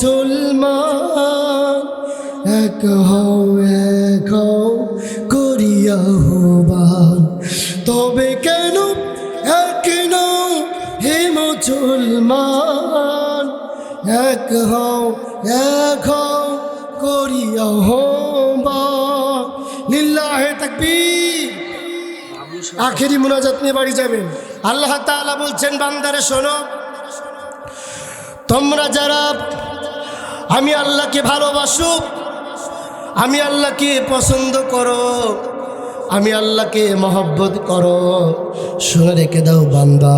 মুসলমান, এক হও এক হও করিয়া হবান। তবে কেন এক নও হে মুসলমান? এক হও এক হও করিয়া হবান। লিল্লাহে তাকবীর। আখেরি মোনাজাত নিয়ে বাড়ি যাবেন। আল্লাহ তাআলা বলছেন, বান্দারে শোনো, তোমরা যারা আমি আল্লাহকে ভালোবাসুক। আমি আল্লাহকে পছন্দ করো আমি আল্লাহকে মহব্বত করো শুনে রেখে দাও বান্দা,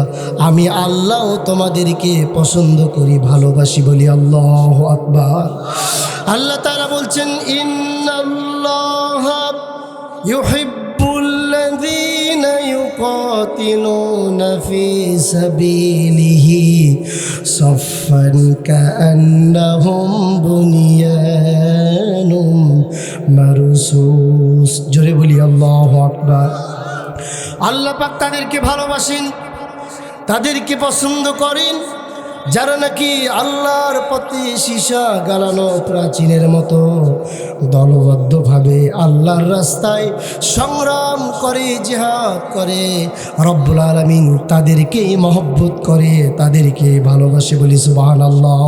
আমি আল্লাহ তোমাদেরকে পছন্দ করি, ভালোবাসি বলি আল্লাহ আকবার। আল্লাহ তারা বলছেন, ইন্নাল্লাহ ইউহিব يقاتلون في سبيله صفا كأنهم بنيان مرصوص জোরে বলি আল্লাহ আকবার আল্লাহ পাক তাদেরকে ভালোবাসেন তাদেরকে পছন্দ করেন যারা নাকি আল্লাহর পথে সীসা গালানো প্রাচীনের মতো দলবদ্ধভাবে আল্লাহর রাস্তায় সংগ্রাম করে, জেহাদ করে, রব্বুল আলমিন তাদেরকে মহব্বত করে, তাদেরকে ভালোবাসে বলি সুবাহান আল্লাহ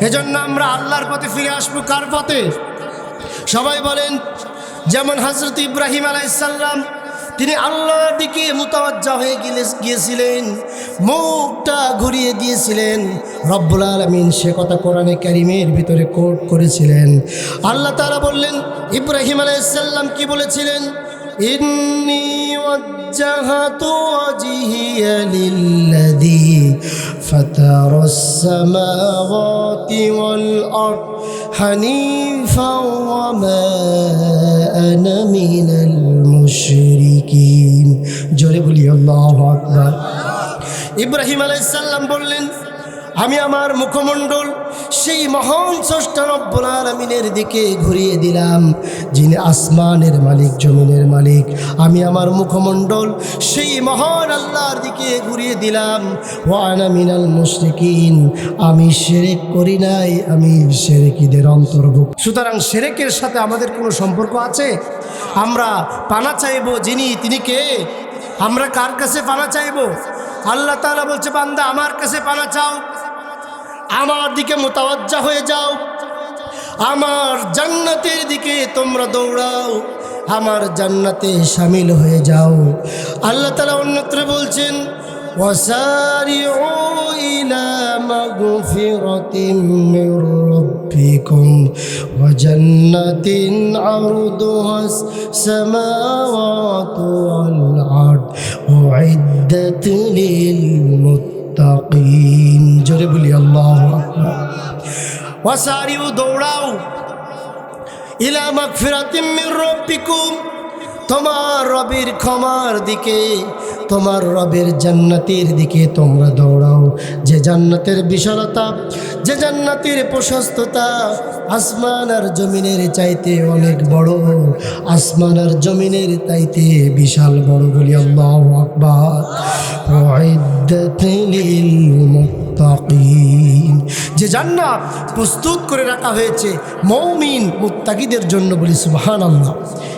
এজন্য আমরা আল্লাহর পথে ফিরে আসব কার পথে? সবাই বলেন, যেমন হজরত ইব্রাহিম আলাইসাল্লাম তিনি আল্লাহর দিকে মোতাবজ্জা হয়ে গেলে, গিয়েছিলেন। মুখটা ঘুরিয়ে দিয়েছিলেন। রব্বুল আলমিন সে কথা কোরআনে ক্যারিমের ভিতরে কোট করেছিলেন। আল্লাহ তারা বললেন, ইব্রাহিম আলাইসাল্লাম কি বলেছিলেন? ইন্নি وجهت وجهي للذي فطر السماوات والأرض حنيفا وما أنا من المشركين জোরে বলি আল্লাহ আকবার ইব্রাহিম আলাইসাল্লাম বললেন আমি আমার মুখমণ্ডল সেই মহান স্রষ্টা রব্বুল আলমিনের দিকে ঘুরিয়ে দিলাম, যিনি আসমানের মালিক, জমিনের মালিক। আমি আমার মুখমণ্ডল সেই মহান আল্লাহর দিকে ঘুরিয়ে দিলাম। ওয়ানা মিনাল মুশরিকিন, আমি সেরেক করি নাই, আমি সেরেকিদের অন্তর্ভুক্ত। সুতরাং সেরেকের সাথে আমাদের কোনো সম্পর্ক আছে? আমরা পানা চাইব যিনি, তিনি কে? আমরা কার কাছে পানা চাইব? আল্লাহ তালা বলছে, বান্দা, আমার কাছে পানা চাও। আমার দিকে মোতাবজ্জা হয়ে যাও আমার জান্নাতের দিকে তোমরা দৌড়াও আমার জান্নাতে সামিল হয়ে যাও আল্লাহ তালা অন্যত্র বলছেন وسارعوا إلى مغفرة من ربكم وجنة عرضها السماوات والأرض أعدت للمتقين জোরে বলি, আল্লাহ ওয়াসারিউ, দৌড়াও। ইলা মাগফিরাতিম মির রব্বিকুম। তোমার রবের ক্ষমার দিকে, তোমার রবের জান্নাতের দিকে তোমরা দৌড়াও। যে জান্নাতের বিশালতা, যে জান্নাতের প্রশস্ততা, আসমান আর জমিনের চাইতে অনেক বড়, আসমান আর জমিনের চাইতে বিশাল বড় বলি যে জান্নাত প্রস্তুত করে রাখা হয়েছে মৌমিন মুত্তাকিদের জন্য বলি সুবহান আল্লাহ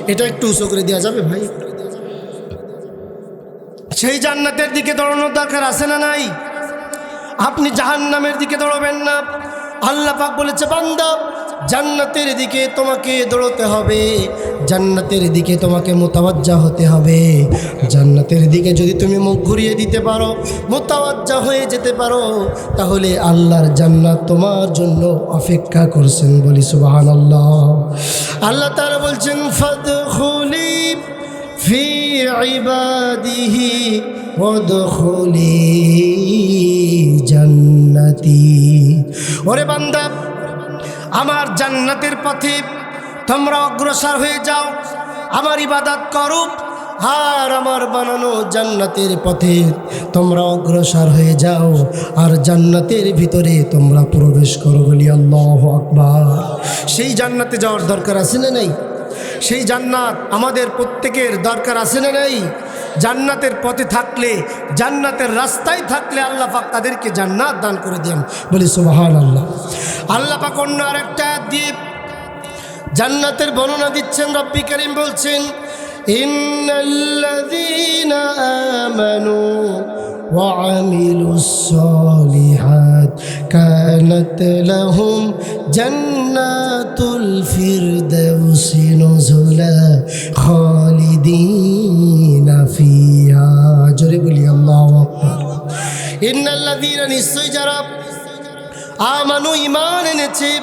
এটা একটু উঁচু করে দেওয়া যাবে ভাই? সেই জান্নাতের দিকে দৌড়ানোর দরকার আছে না নাই? আপনি জাহান্নামের দিকে দৌড়বেন না। আল্লাহ পাক বলেছে, বান্দা, জান্নাতের দিকে তোমাকে দৌড়তে হবে। জান্নাতের দিকে তোমাকে মোতাবাজ্জা হতে হবে। জান্নাতের দিকে যদি তুমি মুখ ঘুরিয়ে দিতে পারো মোতাবাজ্জা হয়ে যেতে পারো, তাহলে আল্লাহর জান্নাত তোমার জন্য অপেক্ষা করছেন বলি সুবাহান আল্লাহ আল্লাহ তারা বলছেন ফদ খুলি ফি ইবাদিহি ওদি জান্নাতি। ওরে বান্ধব আমার জান্নাতের পথে তোমরা অগ্রসর হয়ে যাও, আমার ইবাদত করো, আর আমার বানানো জান্নাতের পথে তোমরা অগ্রসর হয়ে যাও, আর জান্নাতের ভিতরে তোমরা প্রবেশ করো বলি আল্লাহ আকবর। সেই জান্নাতে যাওয়ার দরকার আছে না নাই? সেই জান্নাত আমাদের প্রত্যেকের দরকার আছে না নাই? জান্নাতের পথে থাকলে, জান্নাতের রাস্তায় থাকলে আল্লাহ পাক তাদেরকে জান্নাত দান করে দেন। বলি সুবাহান আল্লাহ আল্লাহ পাক অন্য আরেকটা দিয়ে জান্নাতের বর্ণনা দিচ্ছেন, রব্বি করিম বলছেন, ইন্নাল্লাযীনা আমানু ওয়া আমিলুস সালিহাত। كانت لهم جنات الفردوس نزلا خالدين فيها جرب لي الله إن الذين نسجرب آمنوا إيمان نتيب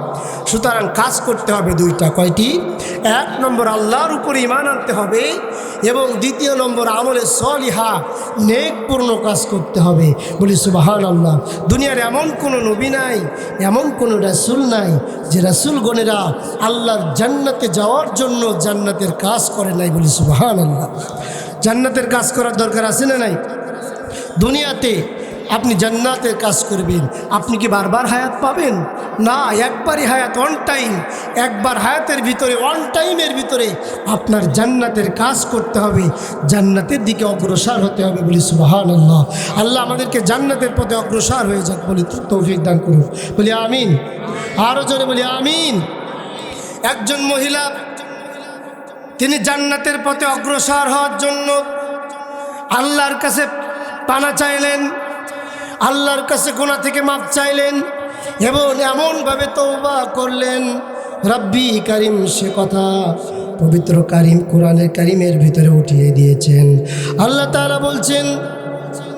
সুতরাং কাজ করতে হবে দুইটা, কয়টি? এক নম্বর আল্লাহর উপর ইমান আনতে হবে এবং দ্বিতীয় নম্বর আমলে সলিহা, নেকপূর্ণ কাজ করতে হবে। বলি সুবাহান আল্লাহ দুনিয়ার এমন কোনো নবী নাই, এমন কোনো রাসুল নাই, যে রাসুলগণেরা আল্লাহর জান্নাতে যাওয়ার জন্য জান্নাতের কাজ করে নাই। বলি সুবাহান আল্লাহ জান্নাতের কাজ করার দরকার আছে না নাই? দুনিয়াতে আপনি জান্নাতের কাজ করবেন। আপনি কি বারবার হায়াত পাবেন? না, একবারই হায়াত অন টাইম একবার হায়াতের ভিতরে অন টাইমের ভিতরে আপনার জান্নাতের কাজ করতে হবে। জান্নাতের দিকে অগ্রসর হতে হবে বলি সুবাহান আল্লাহ আল্লাহ আমাদেরকে জান্নাতের পথে অগ্রসর হয়ে যাক বলি তৌফিক দান করুন। বলি আমিন। আরও জোরে বলি আমিন। একজন মহিলা, তিনি জান্নাতের পথে অগ্রসর হওয়ার জন্য আল্লাহর কাছে পানা চাইলেন। আল্লাহর কাছে গোনা থেকে মাপ চাইলেন এবং এমনভাবে তৌবা করলেন রব্বি কারিম সে কথা পবিত্র কারিম কোরআনের কারিমের ভিতরে উঠিয়ে দিয়েছেন আল্লাহ তাআলা বলছেন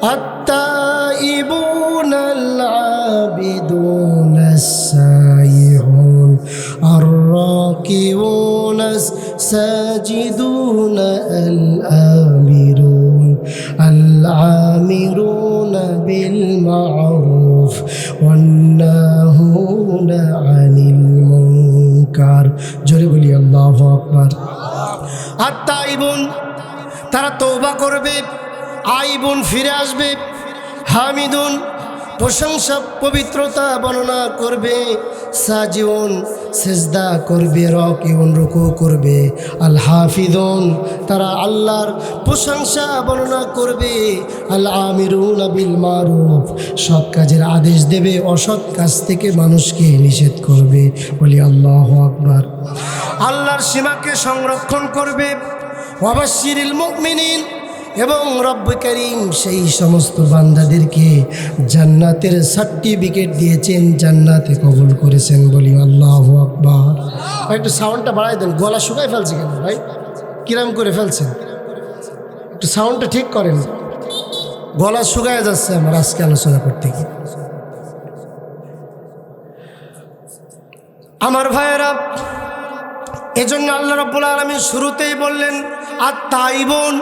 التائبون العابدون السائحون الراكعون الساجدون الآمرون العامرون بالمعروف والناهون عن المنكر جرب لي الله أكبر التائبون তারা তৌবা করবে আইবুন ফিরে আসবে হামিদুন প্রশংসা পবিত্রতা বর্ণনা করবে সাজিউন, সেজদা করবে রক রকিউন, রুকু করবে। আল হাফিদুন তারা আল্লাহর প্রশংসা বর্ণনা করবে। আল আমিরুন আবিল মারুফ, সৎ কাজের আদেশ দেবে, অসৎ কাজ থেকে মানুষকে নিষেধ করবে। বলি আল্লাহ আকবার। আল্লাহর সীমাকে সংরক্ষণ করবে। ওয়াবাশিরিল মুমিনিন এবং রব্ব করিম সেই সমস্ত বান্দাদেরকে জান্নাতের সার্টিফিকেট দিয়েছেন, জান্নাতে কবুল করেছেন বলি আল্লাহ আকবার। একটু সাউন্ডটা বাড়াই দেন, গলা শুকাই ফেলছে কেন ভাই? কিরাম করে ফেলছেন? একটু সাউন্ডটা ঠিক করেন। গলা শুকায় যাচ্ছে আমার আজকে আলোচনা করতে গিয়ে। আমার ভাইয়েরা, এজন্য আল্লাহ রব্বুল আলমী শুরুতেই বললেন আর তাই বোন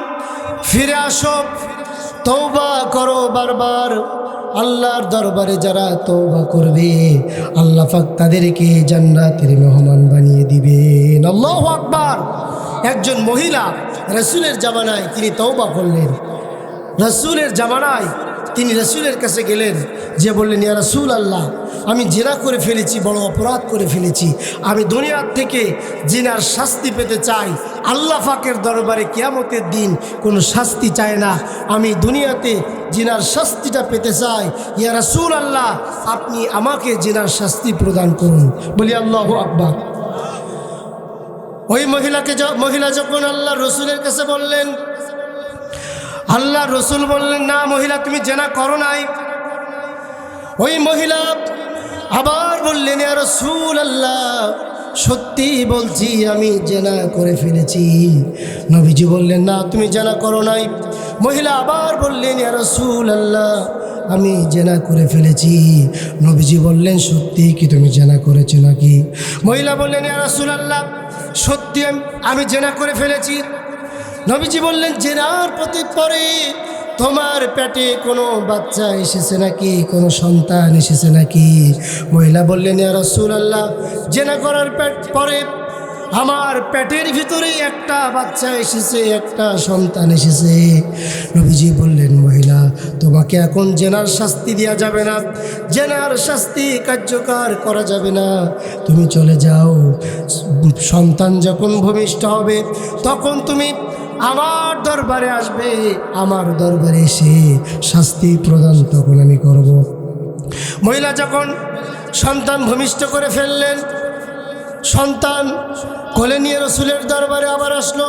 ফিরে আসো তৌবা করো বারবার। আল্লাহর দরবারে যারা তৌবা করবে, আল্লাহ পাক তাদেরকে জান্নাতের মেহমান বানিয়ে দিবেন। আল্লাহ আকবার। একজন মহিলা রসুলের জামানায় তিনি তৌবা করলেন। রসুলের জামানায় তিনি রসুলের কাছে গেলেন। যে বললেন, ইয়া রসুল আল্লাহ আমি জেনা করে ফেলেছি, বড় অপরাধ করে ফেলেছি। আমি দুনিয়ার থেকে জিনার শাস্তি পেতে চাই। আল্লাহ ফাকের দরবারে কেয়ামতের দিন কোনো শাস্তি চায় না। আমি দুনিয়াতে জিনার শাস্তিটা পেতে চাই। ইয়া রসুল আল্লাহ আপনি আমাকে জিনার শাস্তি প্রদান করুন। বলি, আল্লাহ আকবার। ওই মহিলাকে মহিলা যখন আল্লাহ রসুলের কাছে বললেন আল্লাহ রসুল বললেন, না মহিলা, তুমি জেনা করো নাই। ওই মহিলা আবার বললেন, "ইয়া রসুল আল্লাহ সত্যি বলছি, আমি জেনা করে ফেলেছি। নবীজি বললেন, না, তুমি জেনা করো নাই। মহিলা আবার বললেন, ইয়া রসুল আল্লাহ আমি জেনা করে ফেলেছি। নবীজি বললেন, সত্যি কি তুমি জেনা করেছ নাকি? মহিলা বললেন, ইয়া রসুল আল্লাহ সত্যি আমি জেনা করে ফেলেছি। নবীজি বললেন, জেনার প্রতি পরে তোমার পেটে কোনো বাচ্চা এসেছে নাকি? কোনো সন্তান এসেছে নাকি? মহিলা বললেন রসুল আল্লাহ জেনা করার পেট পরে আমার পেটের ভিতরেই একটা বাচ্চা এসেছে, একটা সন্তান এসেছে। নবীজি বললেন, মহিলা, তোমাকে এখন জেনার শাস্তি দেওয়া যাবে না। জেনার শাস্তি কার্যকর করা যাবে না। তুমি চলে যাও। সন্তান যখন ভূমিষ্ঠ হবে, তখন তুমি আমার দরবারে আসবে, আমার দরবারে এসে শাস্তি প্রদান তখন আমি করব। মহিলা যখন সন্তান ভূমিষ্ঠ করে ফেললেন, সন্তান কোলে নিয়ে রসুলের দরবারে আবার আসলো।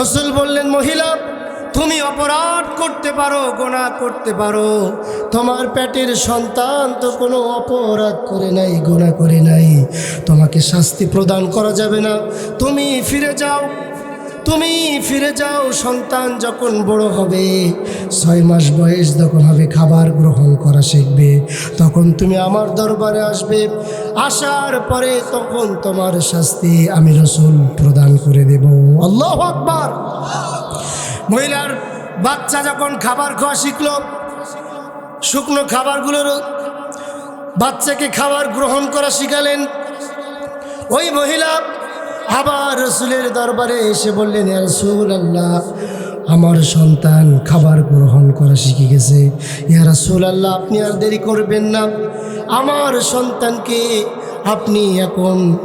রসুল বললেন, মহিলা, তুমি অপরাধ করতে পারো, গোনা করতে পারো। তোমার পেটের সন্তান তো কোনো অপরাধ করে নাই, গোনা করে নাই। তোমাকে শাস্তি প্রদান করা যাবে না। তুমি ফিরে যাও। তুমি ফিরে যাও, সন্তান যখন বড় হবে, ছয় মাস বয়স যখন হবে, খাবার গ্রহণ করা শিখবে। তখন তুমি আমার দরবারে আসবে। আসার পরে তখন তোমার শাস্তি আমি রসুল প্রদান করে দেব। আল্লাহ আকবার। মহিলার বাচ্চা যখন খাবার খাওয়া শিখল, শুকনো খাবারগুলোর বাচ্চাকে খাবার গ্রহণ করা শিখালেন। ওই মহিলা আবার রসুলের দরবারে এসে বললেন, "ইয়া রসুল আল্লাহ আমার সন্তান খাবার গ্রহণ করা শিখে গেছে। ইয়া রসুল আল্লাহ আপনি আর দেরি করবেন না। আমার সন্তানকে আপনি এখন,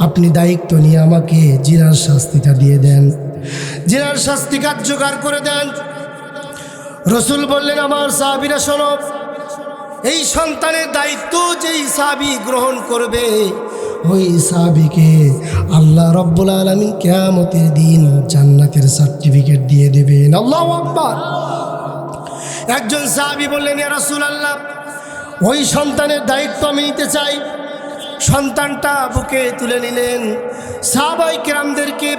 আপনি দায়িত্ব নিয়ে আমাকে জিনার শাস্তিটা দিয়ে দেন। জিনার শাস্তি কার্যকর করে দেন। রসুল বললেন, আমার সাহাবিরা শোনো, এই সন্তানের দায়িত্ব যেই সাবি গ্রহণ করবে ওই সাবিকে আল্লাহ রব্বুল আলমিন কেয়ামতের দিন জান্নাতের সার্টিফিকেট দিয়ে দেবেন। আল্লাহ আকবার। একজন সাহাবি বললেন রাসূল আল্লাহ ওই সন্তানের দায়িত্ব আমি নিতে চাই। সন্তানটা বুকে তুলে নিলেন। সাহাবাই কেরামদেরকে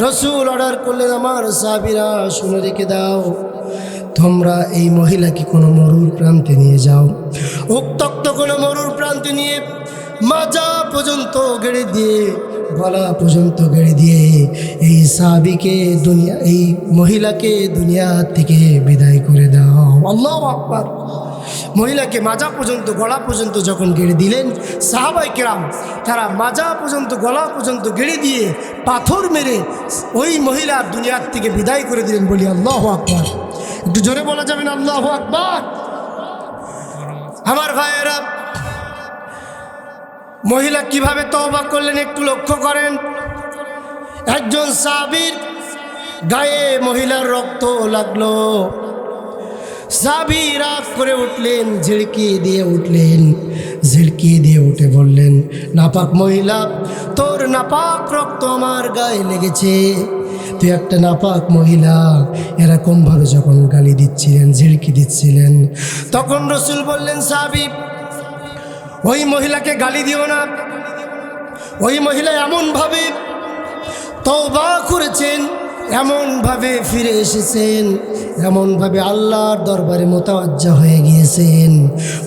রসুল অর্ডার করলেন, আমার সাহাবিরা, শুনে রেখে দাও, তোমরা এই মহিলাকে কোনো মরুর প্রান্তে নিয়ে যাও। উত্তক্ত কোনো মরুর প্রান্তে নিয়ে মাজা পর্যন্ত গেড়ে দিয়ে, গলা পর্যন্ত গেড়ে দিয়ে এই সাবিকে দুনিয়া, এই মহিলাকে দুনিয়া থেকে বিদায় করে দাও। আল্লাহ আকবার। মহিলাকে মাজা পর্যন্ত, গলা পর্যন্ত যখন গেড়ে দিলেন, সাহাবাই কেরাম তারা মাজা পর্যন্ত, গলা পর্যন্ত গেড়ে দিয়ে পাথর মেরে ওই মহিলা দুনিয়ার থেকে বিদায় করে দিলেন বলি আল্লাহ আকবার। একটু জোরে বলা যাবে না আল্লাহ আকবার? আমার ভাইয়েরা মহিলা কীভাবে তওবা করলেন একটু লক্ষ্য করেন। একজন সাবির গায়ে মহিলার রক্ত লাগল। সাবি রাগ করে উঠলেন, ঝিড়কি দিয়ে উঠলেন, ঝিড়কি দিয়ে উঠে বললেন, নাপাক মহিলা, তোর নাপাক রক্ত আমার গায়ে লেগেছে। তুই একটা নাপাক মহিলা এরকমভাবে যখন গালি দিচ্ছিলেন, ঝিড়কি দিচ্ছিলেন? তখন রসুল বললেন সাবিব ওই মহিলাকে গালি দিও না। ওই মহিলা এমনভাবে তওবা করেছেন এমনভাবে ফিরে এসেছেন এমনভাবে আল্লাহর দরবারে মোতাবজ্জা হয়ে গিয়েছেন।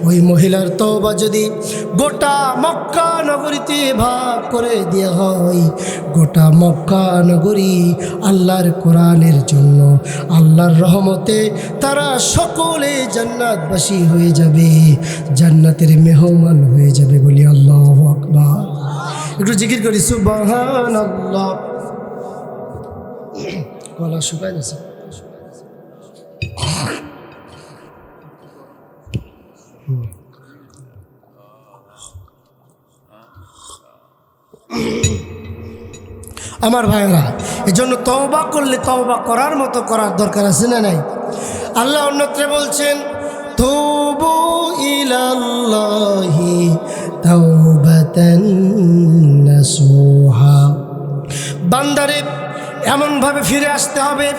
ওই মহিলার তওবা যদি গোটা মক্কা নগরীতে ভাগ করে দেওয়া হয়, গোটা মক্কা নগরী আল্লাহর কোরআনের জন্য, আল্লাহর রহমতে তারা সকলে জান্নাতবাসী হয়ে যাবে, জান্নাতের মেহমান হয়ে যাবে বলি আল্লাহ আকবার। একটু জিকির করি সুবাহান আল্লাহ গলা শুকায় গেছে আমার ভাইরা এই জন্য তওবা করলে তওবা করার মতো করার দরকার আছে না নাই? আল্লাহ অন্যত্রে বলছেন, তবু ইলাল্লাহি তাওবাতান নাসুহা। বান্দারে এমনভাবে ফিরে আসতে হবে,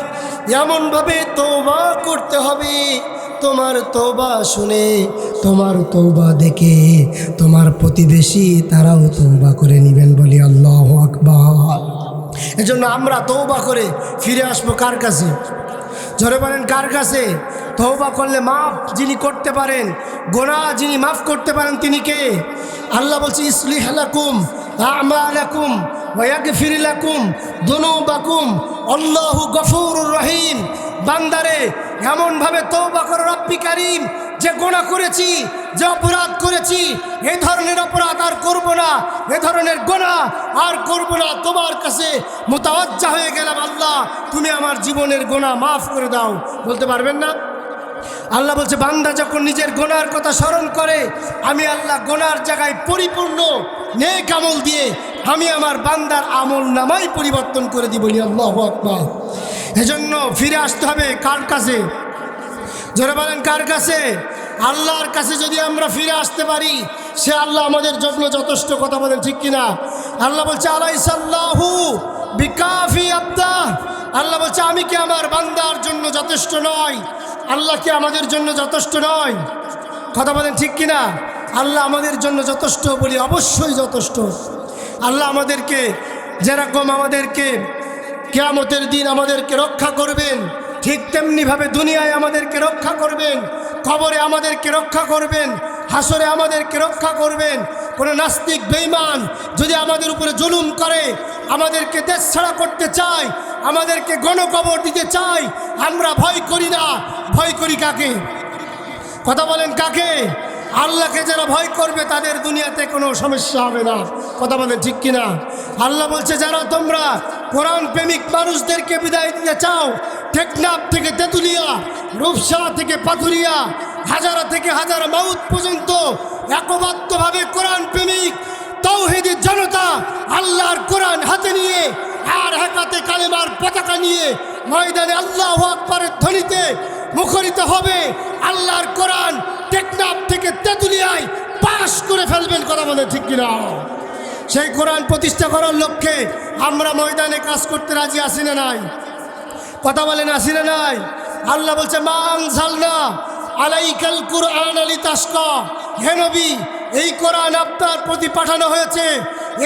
এমনভাবে তৌবা করতে হবে। তোমার তৌবা শুনে, তোমার তৌবা দেখে, তোমার প্রতিবেশী তারাও তৌবা করে নেবেন বলি আল্লাহ আকবার। এজন্য আমরা তৌবা করে ফিরে আসব কার কাছে? জোরে বলেন, কার কাছে? তৌবা করলে মাফ যিনি করতে পারেন, গোনা যিনি মাফ করতে পারেন তিনি কে? আল্লাহ বলছে, ইসলিহ লাকুম, আমালাকুম ওয়াগফির লাকুম দুনুবাকুম। আল্লাহু গফুরুর রহিম। বান্দারে, এমনভাবে তৌবা করো রব্বি কারিম। যে গোনা করেছি, যে অপরাধ করেছি এই ধরনের অপরাধ আর করব না। এ ধরনের গোনা আর করব না। তোমার কাছে মোতাবজ্জা হয়ে গেলাম আল্লাহ। তুমি আমার জীবনের গোনা মাফ করে দাও। বলতে পারবেন না? আল্লাহ বলছে, বান্দা যখন নিজের গোনার কথা স্মরণ করে, আমি আল্লাহ গোনার জায়গায় পরিপূর্ণ নেক আমল দিয়ে আমি আমার বান্দার আমল নামাই পরিবর্তন করে দিব আল্লাহ আকবার। এজন্য ফিরে আসতে হবে কার কাছে? জোরে বলেন, কার কাছে? আল্লাহর কাছে যদি আমরা ফিরে আসতে পারি, সে আল্লাহ আমাদের জন্য যথেষ্ট কথা বলেন, ঠিক কিনা? আল্লাহ বলছে আলাই সাল্লাহু বিকাফি আব্দা। আল্লাহ বলছে, আমি কি আমার বান্দার জন্য যথেষ্ট নয়? আল্লাহ কি আমাদের জন্য যথেষ্ট নয়? কথা বলেন, ঠিক কিনা? আল্লাহ আমাদের জন্য যথেষ্ট বলি, অবশ্যই যথেষ্ট। আল্লাহ আমাদেরকে যেরকম আমাদেরকে কেয়ামতের দিন আমাদেরকে রক্ষা করবেন, ঠিক তেমনিভাবে দুনিয়ায় আমাদেরকে রক্ষা করবেন, কবরে আমাদেরকে রক্ষা করবেন, হাসরে আমাদেরকে রক্ষা করবেন। কোনো নাস্তিক বেইমান যদি আমাদের উপরে জুলুম করে, আমাদেরকে দেশ ছাড়া করতে চায়, আমাদেরকে গণকবর দিতে চায়, আমরা ভয় করি না। ভয় করি কাকে? কথা বলেন কাকে? আল্লাহকে যারা ভয় করবে, তাদের দুনিয়াতে কোনো সমস্যা হবে না। কথা বলেন ঠিক কিনা? আল্লাহ বলছে, যারা তোমরা কোরআন প্রেমিক মানুষদেরকে বিদায় দিতে চাও টেকনাফ থেকে তেঁতুলিয়া রূপসা থেকে পাথুরিয়া, হাজারা থেকে হাজার মাউথ পর্যন্ত একমাত্রভাবে কোরআন প্রেমিক তৌহিদি জনতা আল্লাহর কোরআন হাতে নিয়ে আর হাতে কালেমার পতাকা নিয়ে ময়দানে আল্লাহ আকবরের ধ্বনিতে মুখরিত হবে। আল্লাহর কোরআন টেকনাফ থেকে তেঁতুলিয়ায় পাশ করে ফেলবেন কথা বলে, ঠিক কিনা? সেই কোরআন প্রতিষ্ঠা করার লক্ষ্যে আমরা ময়দানে কাজ করতে রাজি আসি না নাই? কথা বলেন আসি না নাই? আল্লাহ বলছে মান ঝালনা আলাইকাল কুরআন আলী তাস্কা হে নবী, এই কোরআন আপনার প্রতি পাঠানো হয়েছে।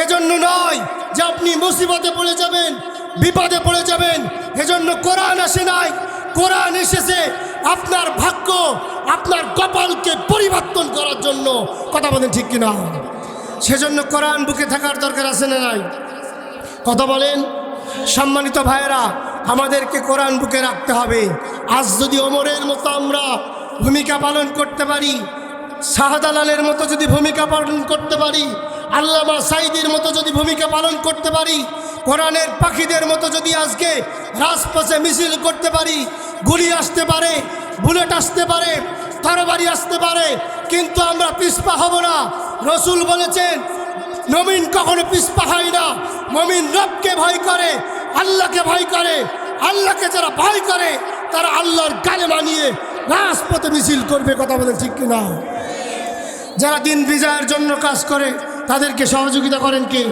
এজন্য নয় যে আপনি মুসিবতে পড়ে যাবেন, বিপদে পড়ে যাবেন। এজন্য কোরআন আসে নাই কোরআন এসেছে, আপনার ভাগ্য, আপনার কপালকে পরিবর্তন করার জন্য। কথা বলেন ঠিক কিনা? সেজন্য কোরআন বুকে থাকার দরকার আছে না নাই? কথা বলেন? সম্মানিত ভাইয়েরা, আমাদেরকে কোরআন বুকে রাখতে হবে। আজ যদি ওমরের মতো আমরা ভূমিকা পালন করতে পারি, শাহদালালের মতো যদি ভূমিকা পালন করতে পারি, আল্লামা সাইদির মতো যদি ভূমিকা পালন করতে পারি কোরআনের পাখিদের মতো যদি আজকে রাজপথে মিছিল করতে পারি, গুলি আসতে পারে, বুলেট আসতে পারে, তরবারি আসতে পারে, কিন্তু আমরা পিসপা হব না। রসুল বলেছেন নমিন কখনো পিসপা হয় না। মমিন রবকে ভয় করে, আল্লাহকে ভয় করে, আল্লাহকে যারা ভয় করে, তারা আল্লাহর গালে মানিয়ে রাজপথে মিছিল করবে। কথা বলে ঠিক কিনা? যারা দিন বিজয়ের জন্য কাজ করে, তাদেরকে সহযোগিতা করেন কে?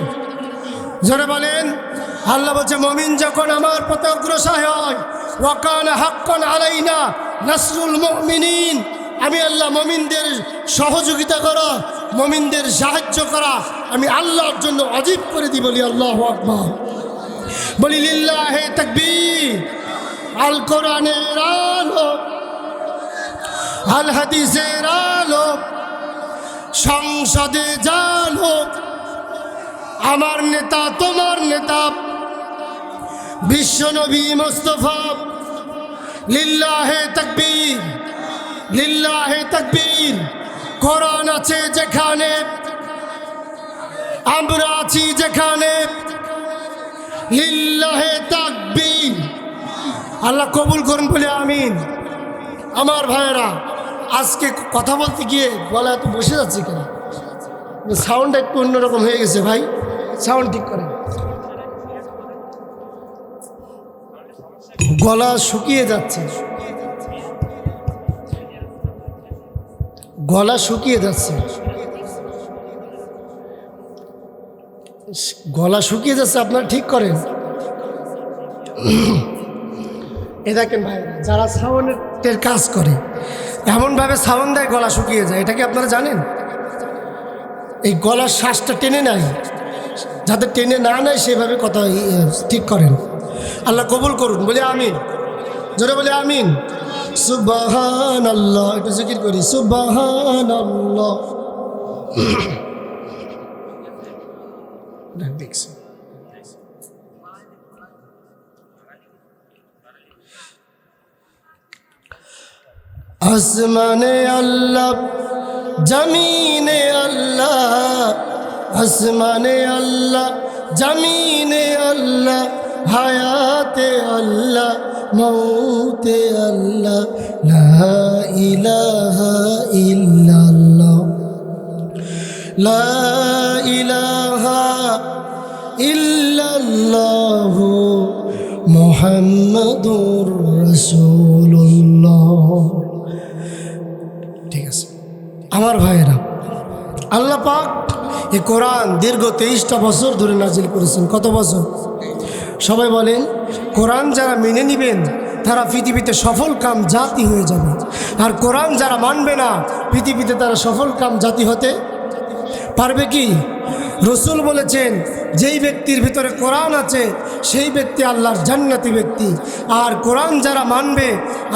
জোরে বলেন। আল্লাহ বলছে, মমিন যখন আমার পথে অগ্রসর হয়, ওয়াকান হাক্কন আলাইনা নাসরুল মুমিনিন। আমি আল্লাহ মমিনদের সহযোগিতা করা, মমিনদের সাহায্য করা। আমি আল্লাহর জন্য অজীব করে দিই, বলি আল্লাহ আকবর। বলি, লিল্লাহে তাকবীর। আল কোরআনের আলো, আল হাদিসের আলো, সংসদে জানো আমার নেতা, তোমার নেতা। বিশ্বনবী মোস্তফা, লিল্লাহে তাকবীর লিল্লাহে তাকবীর। কোরআন আছে যেখানে, আমরা আছি যেখানে। লিল্লাহে তাকবীর। আল্লাহ কবুল করুন বলে আমিন। আমার ভাইয়েরা, আজকে কথা বলতে গিয়ে গলা এত বসে যাচ্ছে কেন? সাউন্ড একটু অন্যরকম হয়ে গেছে ভাই। সাউন্ড ঠিক করেন। গলা শুকিয়ে যাচ্ছে। গলা শুকিয়ে যাচ্ছে। গলা শুকিয়ে যাচ্ছে, আপনারা ঠিক করেন। এ দেখেন ভাই, যারা সাউন্ডের কাজ করে, এমনভাবে সাউন্ড দেয় গলা শুকিয়ে যায়, এটা কি আপনারা জানেন? এই গলার শ্বাসটা টেনে নেয়। যাতে টেনে না নেয় সেভাবে কথা ঠিক করেন। আল্লাহ কবুল করুন। বলে আমিন। জোরে বলে আমিন। সুবাহান আল্লাহ একটু জিকির করি। সুবাহান আল্লাহ আসমানে আল্লাহ, জমিনে আল্লাহ আসমানে আল্লাহ, জমিনে আল্লাহ, হায়াতে আল্লাহ মৌতে আল্লাহ, লা ইলাহা ইল্লাল্লাহ। লা ইলাহা ইল্লাল্লাহ মুহাম্মাদুর রাসূলুল্লাহ। ঠিক আছে। আমার ভাইয়েরা, আল্লাহ পাক এই কোরআন দীর্ঘ তেইশটা বছর ধরে নাজিল করেছেন। কত বছর? সবাই বলেন, কোরআন যারা মেনে নেবেন, তারা পৃথিবীতে সফল কাম জাতি হয়ে যাবে। আর কোরআন যারা মানবে না, পৃথিবীতে তারা সফল কাম জাতি হতে পারবে কি? রসুল বলেছেন যেই ব্যক্তির ভিতরে কোরআন আছে, সেই ব্যক্তি আল্লাহর জান্নাতি ব্যক্তি। আর কোরআন যারা মানবে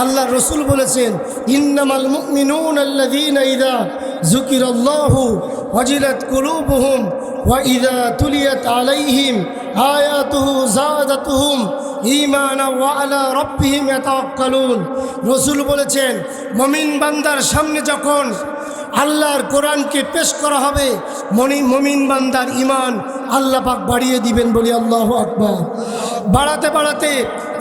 আল্লাহ রসুল বলেছেন, ইন্নামাল মুমিনুন আল্লাযীনা ইযা যুকিরাল্লাহু ওয়াজিলাত কুলুবুহুম ওয়া ইযা তুলিয়াত আলাইহিম আয়াতুহু যাদাতুহুম ঈমানা ওয়া আলা রাব্বিহিম ইয়াতাওয়াক্কালুন। রসুল বলেছেন, মুমিন বান্দার সামনে যখন আল্লাহর কোরআনকে পেশ করা হবে। মনি মমিন বান্দার ইমান আল্লাহ পাক বাড়িয়ে দিবেন বলি আল্লাহ আকবর। বাড়াতে বাড়াতে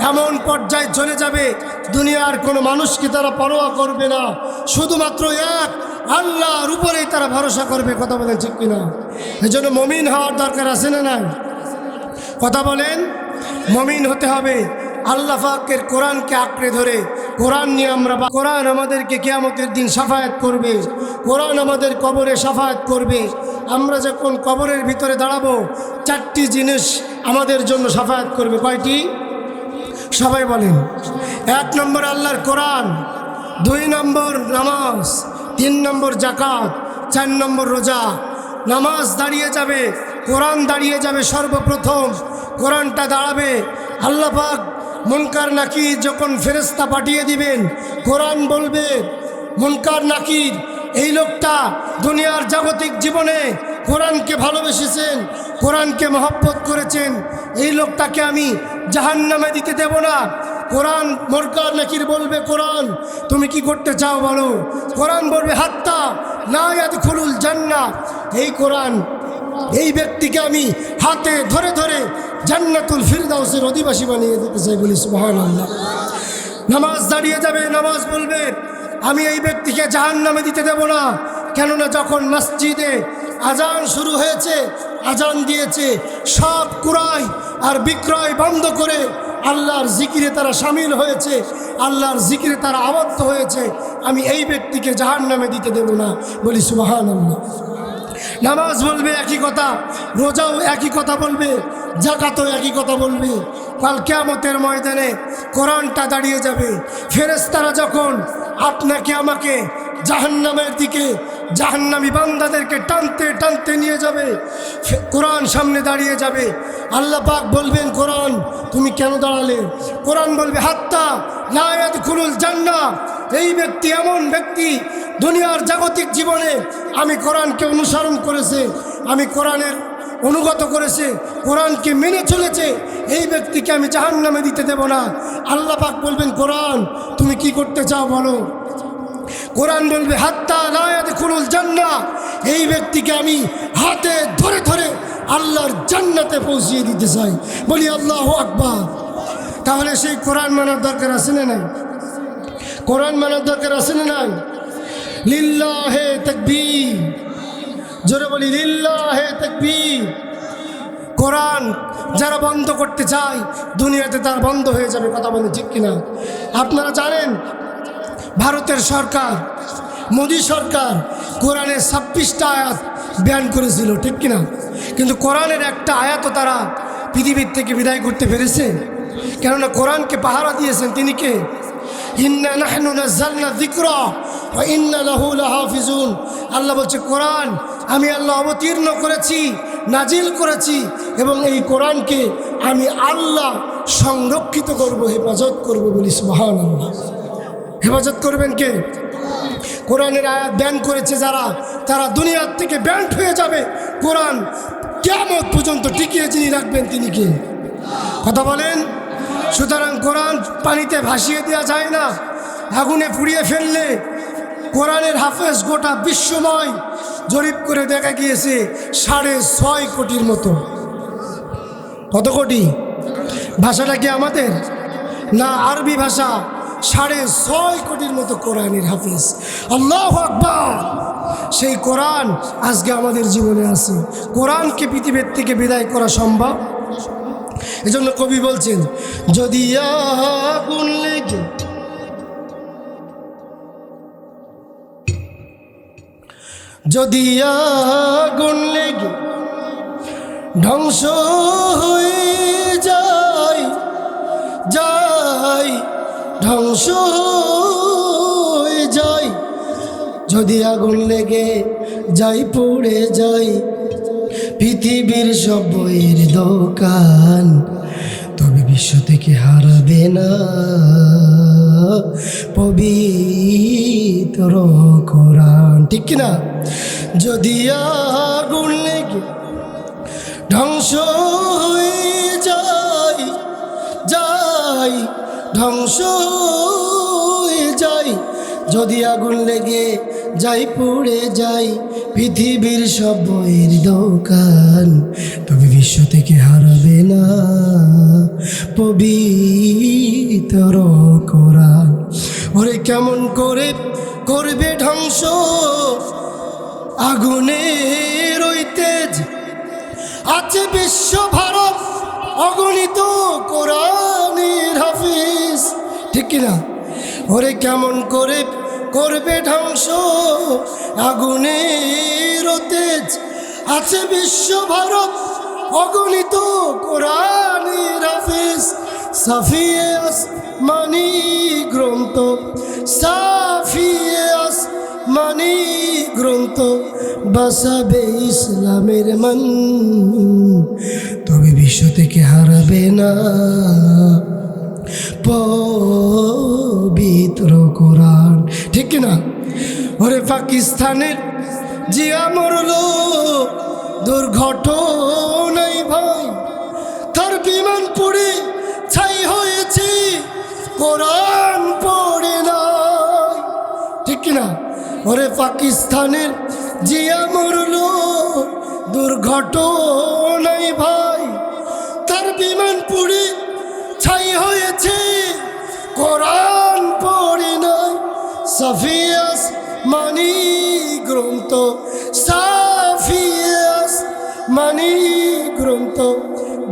এমন পর্যায়ে চলে যাবে, দুনিয়ার কোনো মানুষকে তারা পরোয়া করবে না। শুধুমাত্র এক, আল্লাহর উপরেই তারা ভরসা করবে, কথা বলেন ঠিক কিনা? এই জন্য মমিন হওয়ার দরকার আছে না নাই? কথা বলেন, মমিন হতে হবে। আল্লাহ পাকের কোরআনকে আঁকড়ে ধরে, কোরআন নিয়ে আমরা কোরআন আমাদেরকে কেয়ামতের দিন সাফায়াত করবে, কোরআন আমাদের কবরে সাফায়াত করবে। আমরা যখন কবরের ভিতরে দাঁড়াবো, চারটি জিনিস আমাদের জন্য সাফায়াত করবে। কয়টি? সবাই বলেন। এক নম্বর আল্লাহর কোরআন, দুই নম্বর নামাজ, তিন নম্বর জাকাত চার নম্বর রোজা। নামাজ দাঁড়িয়ে যাবে, কোরআন দাঁড়িয়ে যাবে সর্বপ্রথম। কোরআনটা দাঁড়াবে, আল্লাহ পাক মুনকার নাকির যখন ফেরেস্তা পাঠিয়ে দিবেন, কোরআন বলবে, মুনকার নাকির এই লোকটা দুনিয়ার জাগতিক জীবনে কোরআনকে ভালোবেসেছেন, কোরআনকে মহব্বত করেছেন, এই লোকটাকে আমি জাহান নামে দিতে দেব না। কোরআন মোরকার নাকির বলবে, কোরআন, তুমি কি করতে চাও বলো? কোরআন বলবে, হাত্তা নায়াদ খুলুল জান্না এই কোরআন এই ব্যক্তিকে আমি হাতে ধরে ধরে জান্নাতুল ফিরদাউসের অধিবাসী বানিয়ে দিতে চাই বলি সুবহান আল্লাহ নামাজ দাঁড়িয়ে যাবে, নামাজ বলবে, আমি এই ব্যক্তিকে জাহান নামে দিতে দেব না। কেননা যখন মসজিদে আজান শুরু হয়েছে আজান দিয়েছে, সব কুরাই আর বিক্রয় বন্ধ করে আল্লাহর জিকিরে তারা সামিল হয়েছে, আল্লাহর জিকিরে তারা আবদ্ধ হয়েছে, আমি এই ব্যক্তিকে জাহান নামে দিতে দেব না বলি সুবাহান আল্লাহ নামাজ বলবে একই কথা, রোজাও একই কথা বলবে, জাকাতও একই কথা বলবে। কাল কেয়ামতের ময়দানে কোরআনটা দাঁড়িয়ে যাবে। ফেরেস্তারা যখন আপনাকে, আমাকে জাহান্নামের দিকে, জাহান্নামি বান্দাদেরকে টানতে টানতে নিয়ে যাবে কোরআন সামনে দাঁড়িয়ে যাবে। আল্লাহ পাক বলবেন, কোরআন, তুমি কেন দাঁড়ালে? কোরআন বলবে, হাত্তা লায়াত খুলুল জান্না এই ব্যক্তি এমন ব্যক্তি দুনিয়ার জাগতিক জীবনে আমি কোরআনকে অনুসরণ করেছে, আমি কোরআনের অনুগত করেছে, কোরআনকে মেনে চলেছে, এই ব্যক্তিকে আমি জাহান নামে দিতে দেব না। আল্লাহ পাক বলবেন, কোরআন, তুমি কি করতে চাও বলো? কোরআন বলবে, হাত্তা লায়াত খুলুল জান্না। এই ব্যক্তিকে আমি হাতে ধরে ধরে আল্লাহর জান্নাতে পৌঁছিয়ে দিতে চাই। বলি, আল্লাহ আকবার। তাহলে সেই কোরআন মানার দরকার আছে না নাই? কোরআন মানার দরকার আছে না নাই? লিল্লাহে তকবীর। জোরে বলি, লিল্লাহে তকবীর। কোরআন যারা বন্ধ করতে চায়, দুনিয়াতে তার বন্ধ হয়ে যাবে, কথা বলে ঠিক কিনা? আপনারা জানেন, ভারতের সরকার, মোদী সরকার কোরআনের ছাব্বিশটা আয়াত ব্যান করেছিল, ঠিক কিনা? কিন্তু কোরআনের একটা আয়াতও তারা পৃথিবীর থেকে বিদায় করতে পেরেছে। কেননা কোরআনকে পাহারা দিয়েছেন তিনি কে? ইন্না নাহনু নাজ্জালনা যিকরা ওয়া ইন্না লাহু লাহাফিজুন। আল্লাহ বলছে, কোরআন আমি আল্লাহ অবতীর্ণ করেছি, নাজিল করেছি এবং এই কোরআনকে আমি আল্লাহ সংরক্ষিত করব, হেফাজত করব বলি মহান আল্লাহ হেফাজত করবেন কে? কোরআনের আয়াত ব্যান করেছে যারা, তারা দুনিয়ার থেকে ব্যান্ড হয়ে যাবে। কোরআন কেমন পর্যন্ত টিকিয়ে যিনি রাখবেন তিনি কে? কথা বলেন। সুতরাং কোরআন পানিতে ভাসিয়ে দেওয়া যায় না। আগুনে পুড়িয়ে ফেললে কোরআনের হাফেজ গোটা বিশ্বময় জরিপ করে দেখা গিয়েছে সাড়ে ছয় কোটির মতো। কত কোটি? ভাষাটা কি আমাদের? না, আরবি ভাষা সাড়ে ছয় কোটির মতো কোরআনের হাফিজ। আল্লাহ আকবর! সেই কোরআন আজকে আমাদের জীবনে আছে। কোরআনকে পৃথিবীর থেকে বিদায় করা সম্ভব? এজন্য কবি বলছেন, যদি আগুন লেগে যদি আগুন লেগে ধ্বংস হয়ে যায় যাই ধ্বংস হয়ে যাই যদি আগুন লেগে যাই পড়ে যাই পৃথিবীর সব বইয়ের দোকান। তবে বিশ্ব থেকে হারাবে না। পবিত্র কোরআন। ঠিক কিনা? যদি আগুন লেগে ধ্বংস হয়ে যাই যাই ধ্বংস হয়ে যাই যদি আগুন লেগে যাই পুড়ে যাই, পৃথিবীর সব বইয়ের দোকান। তবে বিশ্ব থেকে হারাবে না পবিতর কোরআন। ওরে কেমন করে করবে ধ্বংস আগুনের ওই তেজ। আছে বিশ্ব ভারত অগণিত কোরআনের হাফিজ। ঠিক কিনা? ওরে কেমন করে করবে ধ্বংস। আগুনের তেজ আছে বিশ্ব ভারত। অগণিত কোরআনের হাফিজ সাফিয়াস মানি গ্রন্থ। সাফিয়াস মানি গ্রন্থ বাসাবে ইসলামের মান। তবে বিশ্ব থেকে হারাবে না। পবিত্র কোরআন। ঠিক না ওরে পাকিস্তানের জিয়া মরল দুর্ঘটনাই ভাই, তার বিমান পড়ে ছাই হয়েছে, কোরআন পড়ে না ঠিক কিনা? ওরে পাকিস্তানের জিয়া মরল দুর্ঘটনাই ভাই, তার বিমান পুড়ে কোরআন পড়ে নাই, সাফিয়াস মানি গ্রন্থ, সাফিয়াস মানি গ্রন্থ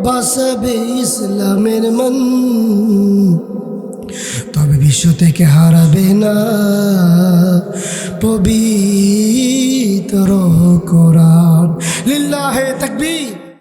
বাসাবে ইসলামের মন। তবে বিশ্ব থেকে হারাবে না পবিত্র কোরআন। লিল্লাহে তাকবীর।